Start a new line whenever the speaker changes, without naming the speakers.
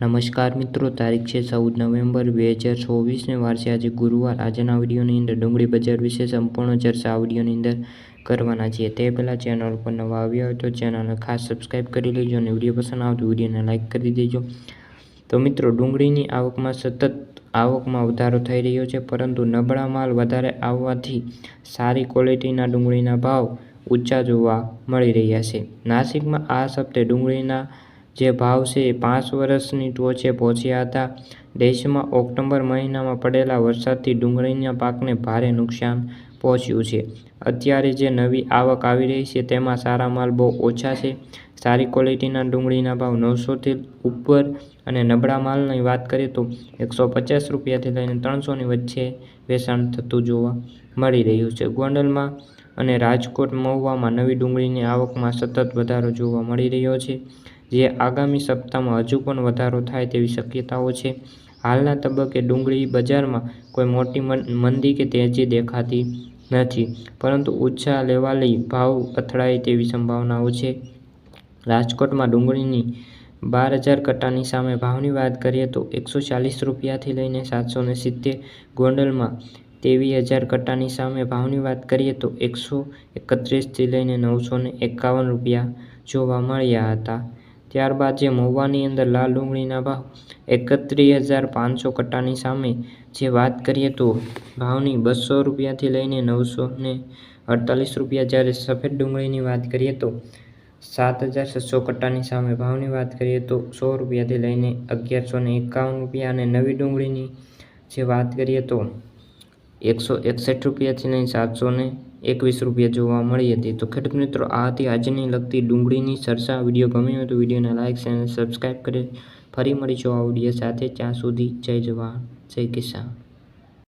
નમસ્કાર મિત્રો, તારીખ છે ચૌદ નવેમ્બર બે હજાર ચોવીસને વારસે આજે ગુરુવાર. આજના વિડીયોની અંદર ડુંગળી બજાર વિશે સંપૂર્ણ ચર્ચા આ વિડીયોની અંદર કરવાના છીએ. તે પહેલાં ચેનલ ઉપર નવા આવ્યા હોય તો ચેનલને ખાસ સબસ્ક્રાઈબ કરી લેજો અને વીડિયો પસંદ આવતો વિડીયોને લાઇક કરી દેજો. તો મિત્રો, ડુંગળીની આવકમાં સતત આવકમાં વધારો થઈ રહ્યો છે, પરંતુ નબળા માલ વધારે આવવાથી સારી ક્વોલિટીના ડુંગળીના ભાવ ઊંચા જોવા મળી રહ્યા છે. નાસિકમાં આ સપ્તાહે ડુંગળીના જે ભાવ છે એ પાંચ વર્ષની ટોચે પહોંચ્યા હતા. દેશમાં ઓક્ટોબર મહિનામાં પડેલા વરસાદથી ડુંગળીના પાકને ભારે નુકસાન પહોંચ્યું છે. અત્યારે જે નવી આવક આવી રહી છે તેમાં સારા માલ બહુ ઓછા છે. સારી ક્વોલિટીના ડુંગળીના ભાવ નવસોથી ઉપર અને નબળા માલની વાત કરીએ તો એકસો પચાસ રૂપિયાથી લઈને ત્રણસોની વચ્ચે વેચાણ થતું જોવા મળી રહ્યું છે. ગોંડલમાં અને રાજકોટ મહુવામાં નવી ડુંગળીની આવકમાં સતત વધારો જોવા મળી રહ્યો છે. જે આગામી સપ્તાહમાં હજુ પણ વધારો થાય તેવી શક્યતાઓ છે. હાલના તબક્કે ડુંગળી બજારમાં કોઈ મોટી મંદી કે તેજી દેખાતી નથી, પરંતુ ઊંચા લેવાલી ભાવ અથડાય તેવી સંભાવનાઓ છે. રાજકોટમાં ડુંગળીની બાર હજાર કટ્ટાની સામે ભાવની વાત કરીએ તો એકસો ચાલીસ રૂપિયાથી લઈને સાતસો ને સિત્તેર ગોંડલમાં તેવી હજાર કટ્ટાની સામે ભાવની વાત કરીએ તો એકસો એકત્રીસથી લઈને નવસો ને એકાવન રૂપિયા જોવા મળ્યા હતા. ત્યારબાદ જે મહુવાની અંદર લાલ ડુંગળીના ભાવ એકત્રીસ હજાર પાંચસો કટ્ટાની સામે જે વાત કરીએ તો ભાવની બસો રૂપિયાથી લઈને નવસો ને અડતાલીસ રૂપિયા જ્યારે સફેદ ડુંગળીની વાત કરીએ તો સાત હજાર છસો કટ્ટાની સામે ભાવની વાત કરીએ તો સો રૂપિયાથી લઈને અગિયારસો ને એકાવન રૂપિયા અને નવી ડુંગળીની જે વાત કરીએ તો એકસો એકસઠ રૂપિયાથી લઈને સાતસો ને એકવીસ રૂપિયા જોવા મળી હતી. તો ખેડૂત મિત્રો, આ હતી આજની લગતી ડુંગળીની ચર્ચા. વીડિયો ગમ્યો હોય તો વિડીયોને લાઇક અને સબસ્ક્રાઈબ કરી ફરી મળીશું આ વીડિયો સાથે. ત્યાં સુધી જય જવાન, જય કિસાન.